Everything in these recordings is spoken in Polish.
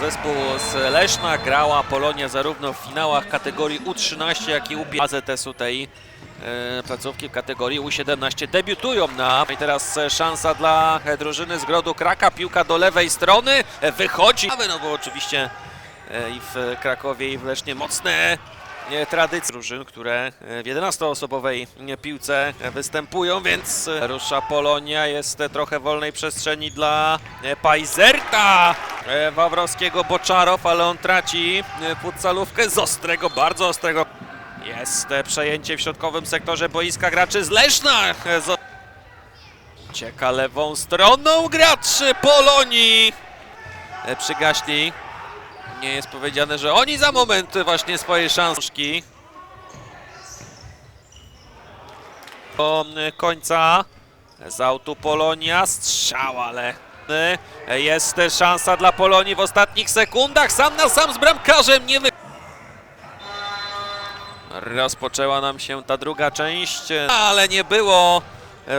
Zespół z Leszna grała Polonia zarówno w finałach kategorii U13, jak i U5 AZS-u tej e, placówki w kategorii U17 debiutują na i teraz e, szansa dla e, drużyny z Grodu Kraka, piłka do lewej strony, wychodzi, no bo oczywiście i w Krakowie i w Lesznie. Mocne tradycje drużyn, które e, w 11-osobowej e, piłce e, występują, więc rusza Polonia, jest trochę wolnej przestrzeni dla Pajzerta Wawrowskiego Boczarow, ale on traci futsalówkę z ostrego, bardzo ostrego. Jest przejęcie w środkowym sektorze boiska graczy z Leszna. Cieka lewą stroną graczy Polonii. Przygaśli. Nie jest powiedziane, że oni za moment właśnie swoje szanski. Do końca z autu Polonia strzał, ale jest szansa dla Polonii w ostatnich sekundach. Sam na sam z bramkarzem nie wy... Rozpoczęła nam się ta druga część, ale nie było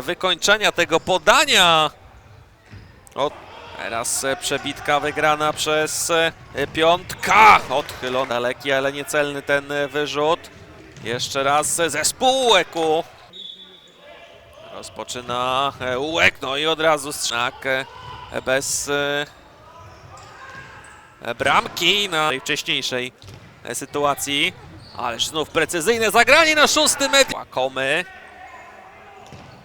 wykończenia tego podania. O, teraz e, przebitka wygrana przez e, piątka. Odchylony, daleki, ale niecelny ten e, wyrzut. Jeszcze raz e, zespół Łeku. Rozpoczyna Łek, no i od razu strzak bez bramki na tej wcześniejszej sytuacji. Ależ znów precyzyjne zagranie na szóstym metr. Łakomy.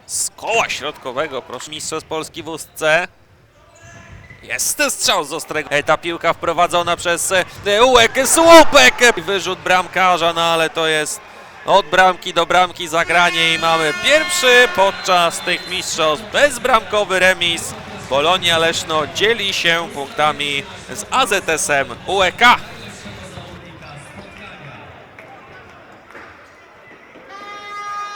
Z koła środkowego, proszę mistrzostw Polski w ustce. Jest strzał z ostrego. E, Ta piłka wprowadzona przez e, Ułek, słupek. Wyrzut bramkarza, no ale to jest od bramki do bramki zagranie i mamy pierwszy podczas tych mistrzostw bezbramkowy remis. Polonia Leszno dzieli się punktami z AZS-em UEK.